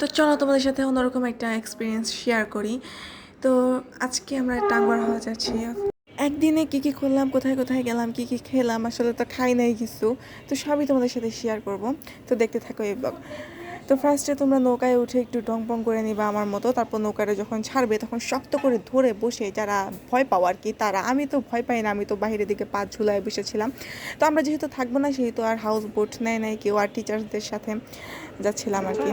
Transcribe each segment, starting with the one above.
তো চলো তোমাদের সাথে অন্যরকম একটা এক্সপিরিয়েন্স শেয়ার করি। তো আজকে আমরা টাঙ্গুয়ার হওয়া যাচ্ছি। একদিনে কী কী করলাম, কোথায় কোথায় গেলাম, কী কী খেলাম, আসলে তো খাই নাই কিছু। তো সবই তোমাদের সাথে শেয়ার করব। তো দেখতে থাকো এই ব্লগ তো ফার্স্টে তোমরা নৌকায় উঠে একটু ডং পং করে নিবা আমার মতো। তারপর নৌকাটা যখন ছাড়বে, তখন শক্ত করে ধরে বসে যারা ভয় পাও আর কি, তারা। আমি তো ভয় পাই না, আমি তো বাইরের দিকে পা ঝুলায় বসেছিলাম। তো আমরা যেহেতু থাকব না, সেহেতু আর হাউস বোট নেয় নাই কেউ, আর টিচার্সদের সাথে যাচ্ছিলাম আর কি।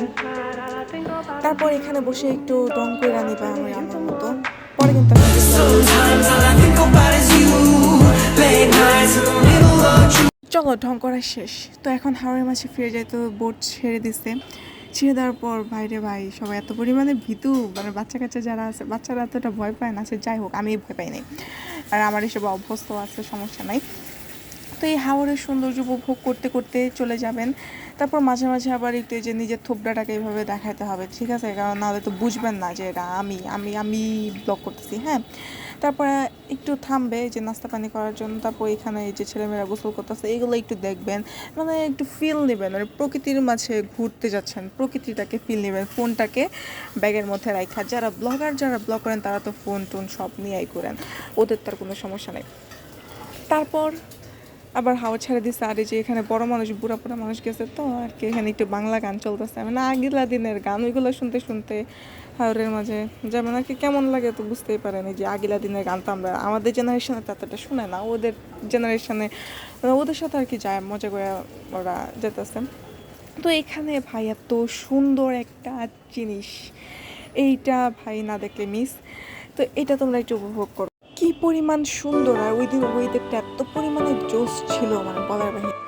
তারপর এখানে বসে একটু ডং করে নিবা আমি আমার মতো। পরে কিন্তু চলো ঢং করা শেষ। তো এখন হাওড়ের মাঝে ফিরে যাই তো বোট ছেড়ে দিছে। ছেড়ে দেওয়ার পর, বাইরে ভাই, সবাই এত পরিমাণে ভীতু মানে বাচ্চা কাচ্চা যারা আছে, বাচ্চারা এতটা ভয় পায় না, সে যাই হোক আমি ভয় পাই নাই। আর আমার এসব অভ্যস্ত আছে, সমস্যা নাই। এই হাওড়ের সৌন্দর্য উপভোগ করতে করতে চলে যাবেন। তারপর মাঝে মাঝে আবার একটু যে নিজের থোবড়াটাকে এইভাবে দেখাতে হবে, ঠিক আছে? কারণ নাহলে তো বুঝবেন না যে এটা আমি আমি আমি ব্লগ করতেছি হ্যাঁ? তারপরে একটু থামবে যে নাস্তা পানি করার জন্য, তারপর এখানে এই যে ছেলেমেয়েরা গোসল করতেছে, এগুলো একটু দেখবেন। মানে একটু ফিল নেবেন মানে প্রকৃতির মাঝে ঘুরতে যাচ্ছেন, প্রকৃতিটাকে ফিল নেবেন, ফোনটাকে ব্যাগের মধ্যে রাখা যারা ব্লগার যারা ব্লগ করেন, তারা তো ফোন টোন সব নিয়েই করেন ওদের তার কোনো সমস্যা নেই। তারপর আবার হাওয়া ছেড়ে দিচ্ছে আর যে এখানে বড় মানুষ, বুড়া বুড়া মানুষ গেছে তো, আর কি এখানে একটু বাংলা গান চলতেছে। মানে আগিলা দিনের গান, ওইগুলো শুনতে শুনতে হাওড়ের মাঝে যেমন আর কি কেমন লাগে তো বুঝতেই পারেন যে আগিলা দিনের গান তো আমরা, আমাদের জেনারেশনে তো এতটা শুনে না, ওদের জেনারেশনে ওদের সাথে আর কি যায়, মজা করে ওরা যেতেছে। তো এখানে ভাই এত সুন্দর একটা জিনিস, এইটা ভাই না দেখলে মিস তো এটা তোমরা একটু উপভোগ করো। পরিমাণ সুন্দর আর ওই ওয়েদারটা এত পরিমাণে জোস ছিল মানে বলার বাহিরে।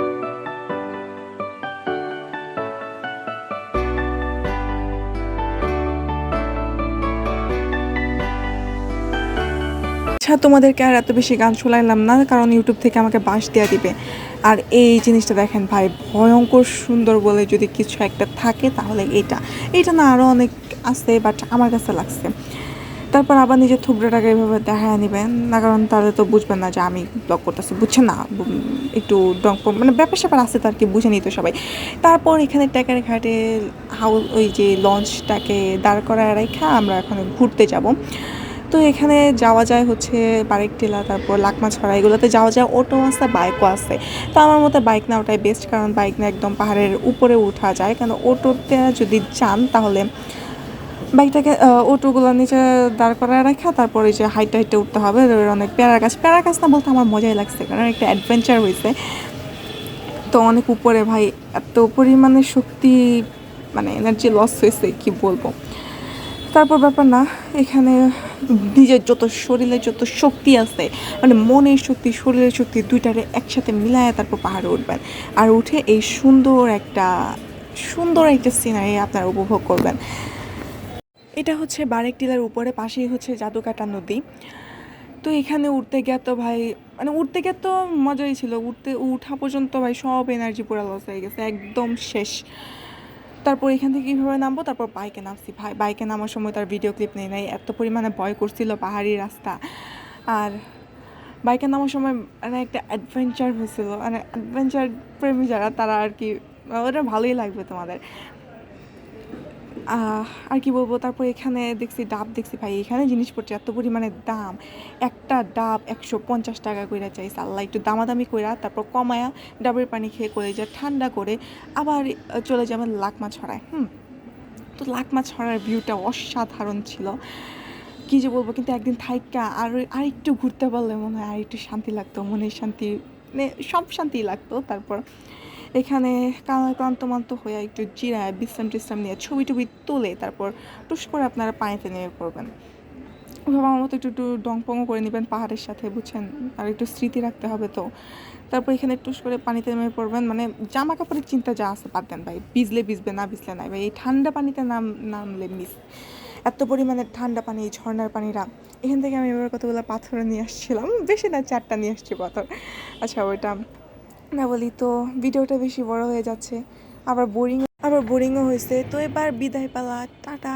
আচ্ছা তোমাদেরকে আর এত বেশি গান শোনাইলাম না, কারণ ইউটিউব থেকে আমাকে বাঁশ দেওয়া দিবে। আর এই জিনিসটা দেখেন ভাই, ভয়ঙ্কর সুন্দর বলে যদি কিছু একটা থাকে, তাহলে এটা। এটা না আরও অনেক আছে বাট আমার কাছে লাগছে। তারপর আবার নিজের থুবড়াটাকে এভাবে দেখায় নেবেন না, কারণ তাহলে তো বুঝবেন না যে আমি ব্লগ করতেছি। বুঝছেন না? একটু ডং মানে ব্যাপার স্যাপার আছে তো আর কি, বুঝে নিত সবাই। তারপর এখানে ট্যাকার ঘাটে হাউস ওই যে লঞ্চটাকে দাঁড় করায় রেখা আমরা এখন ঘুরতে যাব। তো এখানে যাওয়া যায় হচ্ছে বারেক টেলা, তারপর লাকমা ছড়া এগুলোতে যাওয়া যায়। অটো আছে বাইকও আছে। তো আমার মতে বাইক না ওটাই বেস্ট কারণ বাইক না একদম পাহাড়ের উপরে উঠা যায়। কারণ অটোতে যদি যান তাহলে বাইকটাকে অটোগুলো নিচে দাঁড় করায় রাখা, তারপরে যে হাইটে হাইটে উঠতে হবে অনেক প্যারা গাছ। প্যারা গাছ না বলতে আমার মজাই লাগছে, কারণ একটা অ্যাডভেঞ্চার হয়েছে। তো অনেক উপরে ভাই, এত পরিমাণে শক্তি মানে এনার্জি লস হয়েছে, কি বলব। তারপর ব্যাপার না, এখানে নিজের যত শরীরে যত শক্তি আছে মানে মনের শক্তি, শরীরের শক্তি দুইটারে একসাথে মিলায় তারপর পাহাড়ে উঠবেন। আর উঠে এই সুন্দর একটা সুন্দর একটা সিনারি আপনারা উপভোগ করবেন। এটা হচ্ছে বারেক টিলার উপরে, পাশেই হচ্ছে জাদুকাটা নদী। তো এখানে উঠতে গিয়ে তো ভাই মানে উঠতে গিয়ে তো মজাই ছিল। উঠতে উঠা পর্যন্ত ভাই সব এনার্জি পুরো লস হয়ে গেছে, একদম শেষ। তারপর এখান থেকে কীভাবে নামবো? তারপর বাইকে নামছি। ভাই বাইকে নামার সময় তার ভিডিও ক্লিপ নেই, নাই। এত পরিমাণে ভয় করছিল পাহাড়ি রাস্তা। আর বাইকে নামার সময় মানে একটা অ্যাডভেঞ্চার হয়েছিল। মানে অ্যাডভেঞ্চার প্রেমী যারা, তারা আর কি ওটা ভালোই লাগবে তোমাদের। আর কি বলব, তারপর এখানে দেখছি ডাব, দেখছি ভাই, এখানে জিনিসপত্র এত পরিমাণে দাম। একটা ডাব একশো পঞ্চাশ টাকা কইরা চাইছে, আল্লাহ, একটু দামাদামি কইরা, তারপর কমায়া ডাবের পানি খেয়ে করে যা ঠান্ডা করে আবার চলে যাবেন লাকমা ছড়ায়, হুম? তো লাকমা ছড়ার ভিউটা অসাধারণ ছিল। কী যে বলব, কিন্তু একদিন থাইকা আর আর একটু ঘুরতে পারলে মনে হয় আর একটু শান্তি লাগতো, মনের শান্তি মানে সব শান্তি লাগতো। তারপর এখানে কালা ক্লান্ত মান্ত হয়ে একটু জিরায় বিশ্রাম টিশ্রাম নিয়ে ছবি টবি তুলে তারপর টুস করে আপনারা পানিতে নেমে পড়বেন। আমার মতো একটু একটু ডংপংও করে নেবেন পাহাড়ের সাথে, বুঝছেন? আর একটু স্মৃতি রাখতে হবে তো। তারপর এখানে টুস করে পানিতে নেমে পড়বেন। মানে জামা কাপড়ের চিন্তা যা আছে বাদ দেন ভাই, ভিজলে ভিজবে, না ভিজলে নাই ভাই, এই ঠান্ডা পানিতে নাম, নামলে মিস এত পরিমাণে ঠান্ডা পানি, এই ঝর্ণার পানিরা। এখান থেকে আমি এবার কতগুলো পাথর নিয়ে আসছিলাম, বেশি না, চারটা নিয়ে আসছি পাথর। আচ্ছা ওইটা না বলি তো ভিডিওটা বেশি বড় হয়ে যাচ্ছে। আবার বোরিং আবার বোরিংও হয়েছে। তো এবার বিদায় পালা, টাটা।